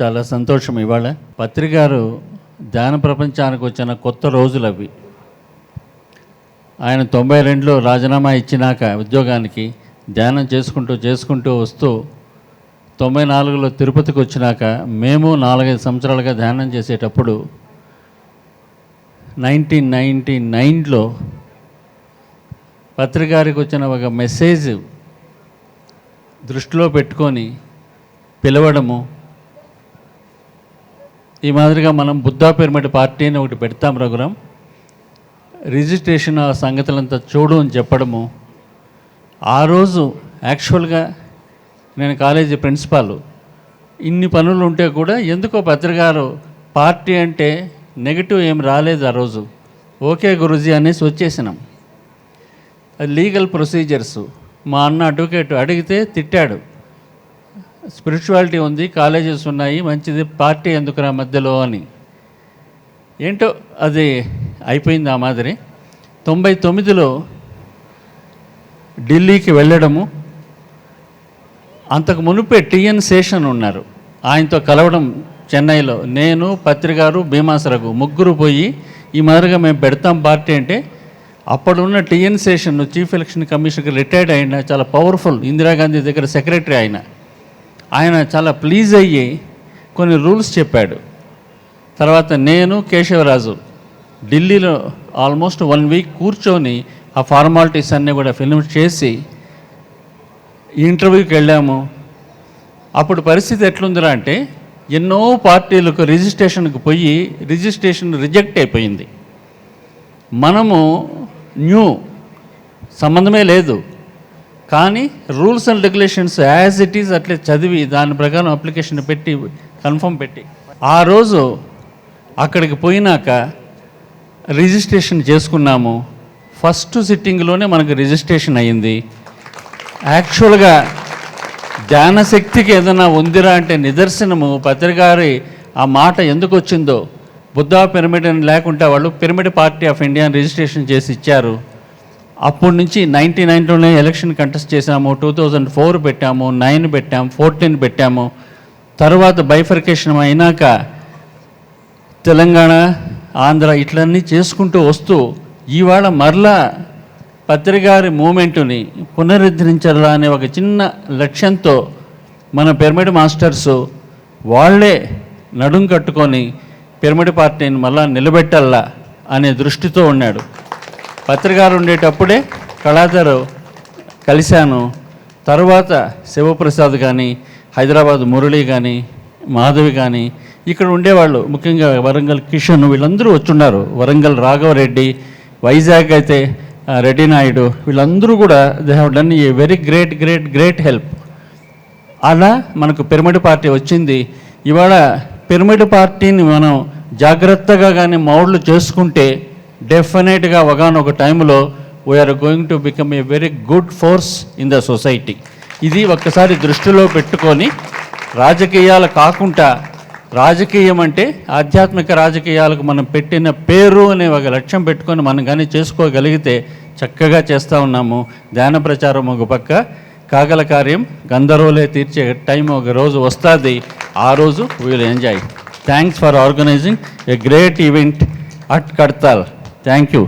చాలా సంతోషం ఇవాళ. పత్రికారు ధ్యాన ప్రపంచానికి వచ్చిన కొత్త రోజులు అవి. ఆయన తొంభై రెండులో రాజీనామా ఇచ్చినాక ఉద్యోగానికి ధ్యానం చేసుకుంటూ చేసుకుంటూ వస్తూ తొంభై నాలుగులో తిరుపతికి వచ్చినాక మేము నాలుగైదు సంవత్సరాలుగా ధ్యానం చేసేటప్పుడు నైన్టీన్ నైంటీ నైన్లో పత్రికారికి వచ్చిన ఒక మెసేజ్ దృష్టిలో పెట్టుకొని పిలవడము ఈ మాదిరిగా మనం బుద్ధా పిరమిడ్ పార్టీ అని ఒకటి పెడతాం రఘురాం. రిజిస్ట్రేషన్ ఆ సంగతులంతా చూడు అని చెప్పడము. ఆ రోజు యాక్చువల్గా నేను కాలేజీ ప్రిన్సిపాల్. ఇన్ని పనులు ఉంటే కూడా ఎందుకో పత్రికారు పార్టీ అంటే నెగిటివ్ ఏం రాలేదు ఆ రోజు. ఓకే గురుజీ అనేసి వచ్చేసినాం. అది లీగల్ ప్రొసీజర్స్. మా అన్న అడ్వకేట్ అడిగితే తిట్టాడు. స్పిరిచువాలిటీ ఉంది కాలేజెస్ ఉన్నాయి మంచిది పార్టీ ఎందుకురా మధ్యలో అని. ఏంటో అది అయిపోయింది ఆ మాదిరి. తొంభై తొమ్మిదిలో ఢిల్లీకి వెళ్ళడము. అంతకు మునుపే టిఎన్ శేషన్ ఉన్నారు. ఆయనతో కలవడం చెన్నైలో. నేను పత్రికారు భీమాసరగు ముగ్గురు పోయి ఈ మాదిరిగా మేము పెడతాం పార్టీ అంటే అప్పుడున్న T N Seshan chief election కమిషన్కి రిటైర్డ్ అయిన చాలా పవర్ఫుల్ ఇందిరాగాంధీ దగ్గర సెక్రటరీ అయినా ఆయన చాలా ప్లీజ్ అయ్యి కొన్ని రూల్స్ చెప్పాడు. తర్వాత నేను కేశవరాజు ఢిల్లీలో ఆల్మోస్ట్ వన్ వీక్ కూర్చొని ఆ ఫార్మాలిటీస్ అన్నీ కూడా ఫిల్మ్ చేసి ఇంటర్వ్యూకి వెళ్ళాము. అప్పుడు పరిస్థితి ఎట్లుందిరా అంటే ఎన్నో పార్టీలకు రిజిస్ట్రేషన్కి పోయి రిజిస్ట్రేషన్ రిజెక్ట్ అయిపోయింది. మనము న్యూ సంబంధమే లేదు. కానీ rules and regulations as it is అట్లే చదివి దాని ప్రకారం అప్లికేషన్ పెట్టి కన్ఫర్మ్ పెట్టి. ఆ రోజు అక్కడికి పోయినాక రిజిస్ట్రేషన్ చేసుకున్నాము. ఫస్ట్ సిట్టింగ్లోనే మనకు రిజిస్ట్రేషన్ అయ్యింది. యాక్చువల్గా ధ్యానశక్తికి ఏదైనా ఉందిరా అంటే నిదర్శనము. పత్రికారి ఆ మాట ఎందుకు వచ్చిందో బుద్ధా పిరమిడ్ అని లేకుంటే వాళ్ళు pyramid party of India registration చేసి ఇచ్చారు. అప్పటి నుంచి నైంటీ నైన్లోనే ఎలక్షన్ కంటెస్ట్ చేసాము టూ థౌజండ్ ఫోర్ పెట్టాము నైన్ పెట్టాము ఫోర్టీన్ పెట్టాము. తర్వాత బైఫర్కేషన్ అయినాక తెలంగాణ ఆంధ్ర ఇట్లన్నీ చేసుకుంటూ వస్తూ ఇవాళ మరలా పత్రికారి మూమెంటుని పునరుద్ధరించాలా అనే ఒక చిన్న లక్ష్యంతో మన పిరమిడ్ మాస్టర్స్ వాళ్ళే నడుం కట్టుకొని పిరమిడ్ పార్టీని మళ్ళా నిలబెట్టాలా అనే దృష్టితో ఉన్నాడు. పత్రికారు ఉండేటప్పుడే కళాధరు కలిశాను. తర్వాత శివప్రసాద్ కానీ హైదరాబాద్ మురళి కానీ మాధవి కానీ ఇక్కడ ఉండేవాళ్ళు. ముఖ్యంగా వరంగల్ కిషన్ వీళ్ళందరూ వచ్చున్నారు వరంగల్ రాఘవరెడ్డి వైజాగ్ అయితే రెడ్డి నాయుడు వీళ్ళందరూ కూడా they have done a very great great great help అలా మనకు పిరమిడ్ పార్టీ వచ్చింది. ఇవాళ పిరమిడ్ పార్టీని మనం జాగ్రత్తగా కానీ మౌళ్ళు చేసుకుంటే డెఫినెట్గా ఒకనొక టైంలో we're going to become a very good force in the society ఇది ఒక్కసారి దృష్టిలో పెట్టుకొని రాజకీయాలు కాకుండా రాజకీయం అంటే ఆధ్యాత్మిక రాజకీయాలకు మనం పెట్టిన పేరు అనే ఒక లక్ష్యం పెట్టుకొని మనం కానీ చేసుకోగలిగితే చక్కగా చేస్తూ ఉన్నాము. ధ్యాన ప్రచారం ఒక పక్క కాగల కార్యం గంధర్వులే తీర్చే టైం ఒక రోజు వస్తుంది. ఆ రోజు we'll enjoy thanks for organising a great event at Kadthal thank you